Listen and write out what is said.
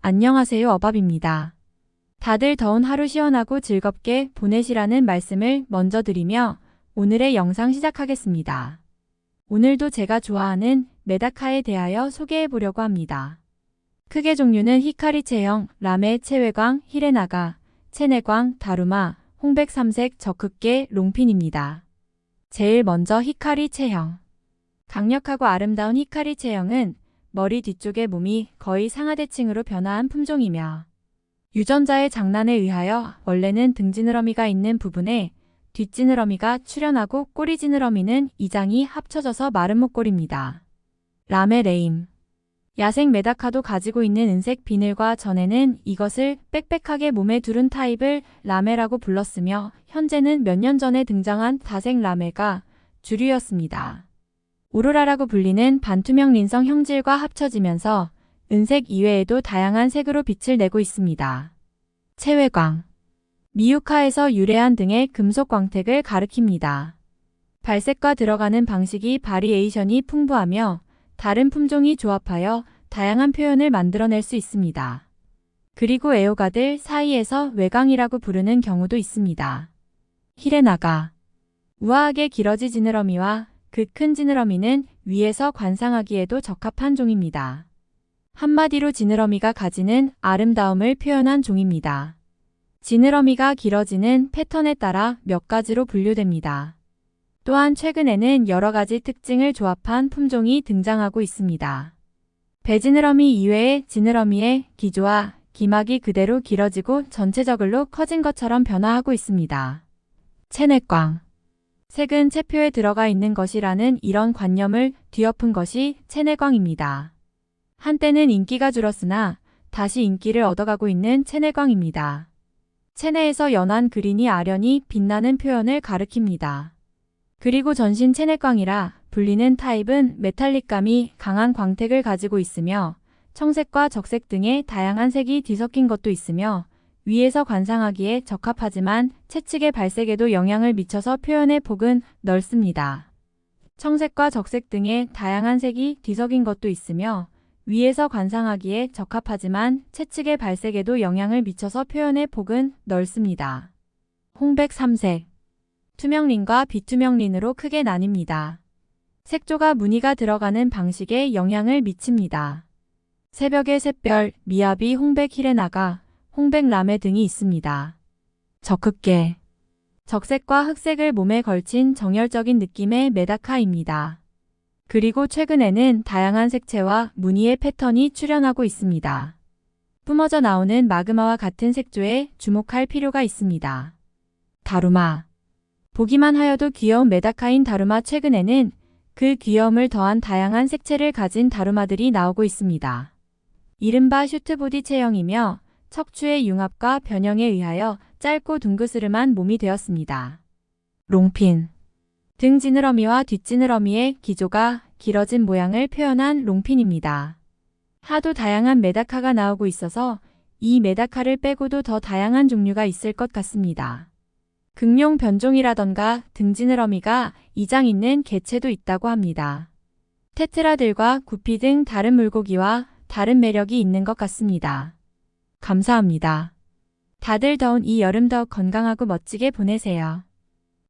안녕하세요 어밥입니다. 다들 더운 하루 시원하고 즐겁게 보내시라는 말씀을 먼저 드리며 오늘의 영상 시작하겠습니다. 오늘도 제가 좋아하는 메다카에 대하여 소개해 보려고 합니다. 크게 종류는 히카리 체형, 라메, 체외광, 히레나가, 체내광, 다루마, 홍백 삼색, 적흑계, 롱핀입니다. 제일 먼저 히카리 체형. 강력하고 아름다운 히카리 체형은 머리 뒤쪽의 몸이 거의 상하대칭으로 변화한 품종이며 유전자의 장난에 의하여 원래는 등지느러미가 있는 부분에 뒷지느러미가 출현하고 꼬리지느러미는 이장이 합쳐져서 마른 목골입니다. 라메레임 야생 메다카도 가지고 있는 은색 비늘과 전에는 이것을 빽빽하게 몸에 두른 타입을 라메라고 불렀으며 현재는 몇 년 전에 등장한 다색 라메가 주류였습니다. 오로라라고 불리는 반투명 린성 형질과 합쳐지면서 은색 이외에도 다양한 색으로 빛을 내고 있습니다. 체외광 미유카에서 유래한 등의 금속 광택을 가리킵니다. 발색과 들어가는 방식이 바리에이션이 풍부하며 다른 품종이 조합하여 다양한 표현을 만들어낼 수 있습니다. 그리고 애호가들 사이에서 외광이라고 부르는 경우도 있습니다. 히레나가 우아하게 길어지 지느러미와 그 큰 지느러미는 위에서 관상하기에도 적합한 종입니다. 한마디로 지느러미가 가지는 아름다움을 표현한 종입니다. 지느러미가 길어지는 패턴에 따라 몇 가지로 분류됩니다. 또한 최근에는 여러 가지 특징을 조합한 품종이 등장하고 있습니다. 배지느러미 이외의 지느러미의 기조와 기막이 그대로 길어지고 전체적으로 커진 것처럼 변화하고 있습니다. 체내광 색은 체표에 들어가 있는 것이라는 이런 관념을 뒤엎은 것이 체내광입니다. 한때는 인기가 줄었으나 다시 인기를 얻어가고 있는 체내광입니다. 체내에서 연한 그린이 아련히 빛나는 표현을 가리킵니다. 그리고 전신 체내광이라 불리는 타입은 메탈릭감이 강한 광택을 가지고 있으며 청색과 적색 등의 다양한 색이 뒤섞인 것도 있으며 위에서 관상하기에 적합하지만 채측의 발색에도 영향을 미쳐서 표현의 폭은 넓습니다. 청색과 적색 등의 다양한 색이 뒤섞인 것도 있으며 위에서 관상하기에 적합하지만 채측의 발색에도 영향을 미쳐서 표현의 폭은 넓습니다. 홍백 삼색 투명린과 비투명린으로 크게 나뉩니다. 색조가 무늬가 들어가는 방식에 영향을 미칩니다. 새벽의 샛별, 미야비, 홍백 히레나가, 홍백 라메 등이 있습니다. 적흑계 적색과 흑색을 몸에 걸친 정열적인 느낌의 메다카입니다. 그리고 최근에는 다양한 색채와 무늬의 패턴이 출현하고 있습니다. 뿜어져 나오는 마그마와 같은 색조에 주목할 필요가 있습니다. 다루마 보기만 하여도 귀여운 메다카인 다루마 최근에는 그 귀여움을 더한 다양한 색채를 가진 다루마들이 나오고 있습니다. 이른바 슈트보디 체형이며 척추의 융합과 변형에 의하여 짧고 둥그스름한 몸이 되었습니다. 롱핀 등 지느러미와 뒷지느러미의 기조가 길어진 모양을 표현한 롱핀입니다. 하도 다양한 메다카가 나오고 있어서 이 메다카를 빼고도 더 다양한 종류가 있을 것 같습니다. 극룡 변종이라던가 등지느러미가 이장 있는 개체도 있다고 합니다. 테트라들과 구피 등 다른 물고기와 다른 매력이 있는 것 같습니다. 감사합니다. 다들 더운 이 여름 더욱 건강하고 멋지게 보내세요.